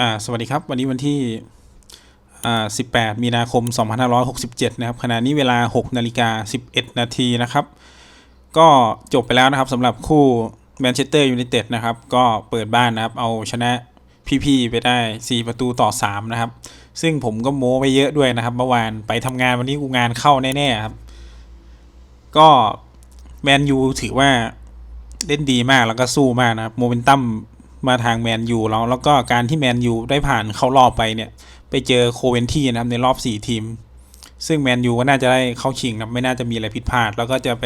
อ่าสวัสดีครับ วันนี้วันที่อ่า18 มีนาคม 2567 นะครับขณะนี้เวลา 6 นาฬิกา 11 นาทีนะครับ ก็จบไปแล้วนะครับสำหรับคู่แมนเชสเตอร์ยูไนเต็ดนะครับ ก็เปิดบ้านนะครับ เอาชนะพี่ๆไปได้ 4 ประตูต่อ 3 นะครับ ซึ่งผมก็โม้ไปเยอะด้วยนะครับ เมื่อวานไปทำงานวันนี้กูงานเข้าแน่ๆครับ ก็แมนยูถือว่าเล่นดีมากแล้วก็สู้มากนะครับโมเมนตัม มาทางแมนยูแล้วแล้วก็การที่แมนยูได้ผ่านเข้ารอบไปเนี่ย ไปเจอโคเวนที่นะครับในรอบ 4 ทีม ซึ่งแมนยูก็น่าจะได้เข้าชิงนะครับไม่น่าจะมีอะไรผิดพลาด แล้วก็จะไป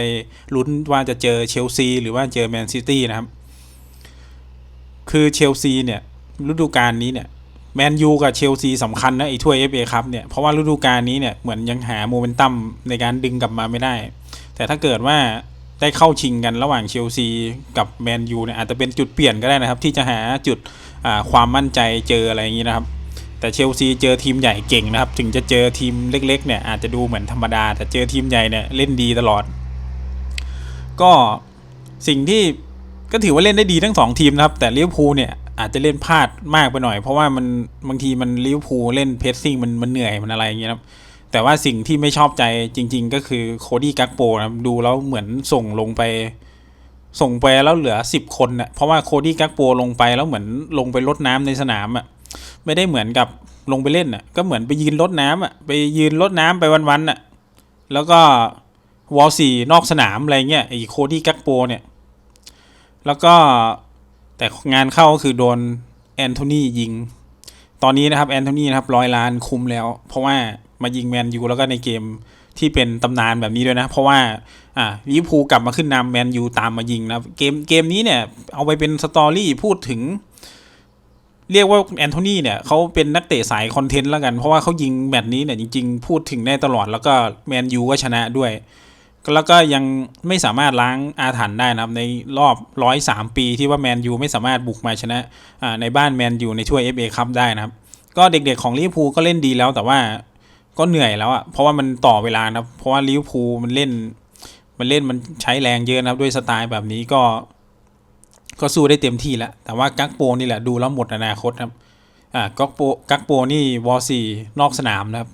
ลุ้นว่าจะเจอเชลซี หรือว่าเจอแมนซิตี้นะครับ คือเชลซีเนี่ยฤดูกาลนี้เนี่ยแมนยูกับเชลซีสำคัญนะไอ้ถ้วย FA ครับเนี่ยเพราะว่าฤดูกาลนี้เนี่ยเหมือนยังหาโมเมนตัมในการดึงกลับมาไม่ได้ แต่ถ้าเกิดว่า ได้เข้าชิงกันระหว่างเชลซีกับแมนยูเนี่ยอาจจะเป็นจุดเปลี่ยนก็ได้นะครับ ที่จะหาจุดความมั่นใจเจออะไรอย่างนี้นะครับ แต่เชลซีเจอทีมใหญ่เก่งนะครับ ถึงจะเจอทีมเล็กๆเนี่ยอาจจะดูเหมือนธรรมดา แต่เจอทีมใหญ่เนี่ยเล่นดีตลอด ก็สิ่งที่ก็ถือว่าเล่นได้ดีทั้งสองทีมนะครับ แต่ลิเวอร์พูลเนี่ยอาจจะเล่นพลาดมากไปหน่อย เพราะว่ามันบางทีมันลิเวอร์พูลเล่นเพสซิ่งมันมันเหนื่อยมันอะไรอย่างเงี้ยครับ แต่ว่าสิ่งที่ไม่ชอบใจจริง ๆ ก็คือโคดี้กักโปนะครับดูแล้วเหมือนส่งลงไป ส่งไปแล้วเหลือสิบคนน่ะเพราะว่าโคดี้กักโปลงไปแล้วเหมือนลงไปรดน้ำในสนามอะไม่ได้เหมือนกับลงไปเล่นอะก็เหมือนไปยืนรดน้ำอะไปยืนรดน้ำไปวันๆอะแล้วก็วอลสี่นอกสนามอะไรเงี้ยไอ้โคดี้กักโปเนี่ย แล้วก็แต่งานเข้าก็คือโดนแอนโทนียิง ตอนนี้นะครับแอนโทนีนะครับร้อยล้านคุ้มแล้ว เพราะว่า มายิงแมนยูแล้วก็ในเกมที่เป็นตำนานแบบนี้ด้วยนะ เพราะว่าอ่าลิเวอร์พูลกลับมาขึ้นนำแมนยูตามมายิงนะเกมเกมนี้เนี่ยเอาไปเป็นสตอรี่พูดถึง เรียกว่าแอนโทนีเนี่ยเขาเป็นนักเตะสายคอนเทนต์แล้วกัน เพราะว่าเขายิงแมตช์นี้เนี่ยจริง ๆ พูดถึงได้ตลอดแล้วก็แมนยูก็ชนะด้วย แล้วก็ยังไม่สามารถล้างอาถรรพ์ได้นะครับในรอบร้อยสามปีที่ว่าแมนยูไม่สามารถบุกมาชนะในบ้านแมนยูในถ้วย FA คัพได้นะครับ ก็เด็กๆของลิเวอร์พูลก็เล่นดีแล้วแต่ว่า ก็เหนื่อยแล้วอะเพราะว่ามันต่อเวลานะเพราะว่าลิเวอร์พูลมันเล่น มันเล่นมันใช้แรงเยอะนะครับด้วยสไตล์แบบนี้ก็ ก็สู้ได้เต็มที่แล้ว แต่ว่ากักโปนี่แหละดูแล้วหมดอนาคตครับ อ่ากักโปกักโปนี่วอซีนอกสนามนะครับ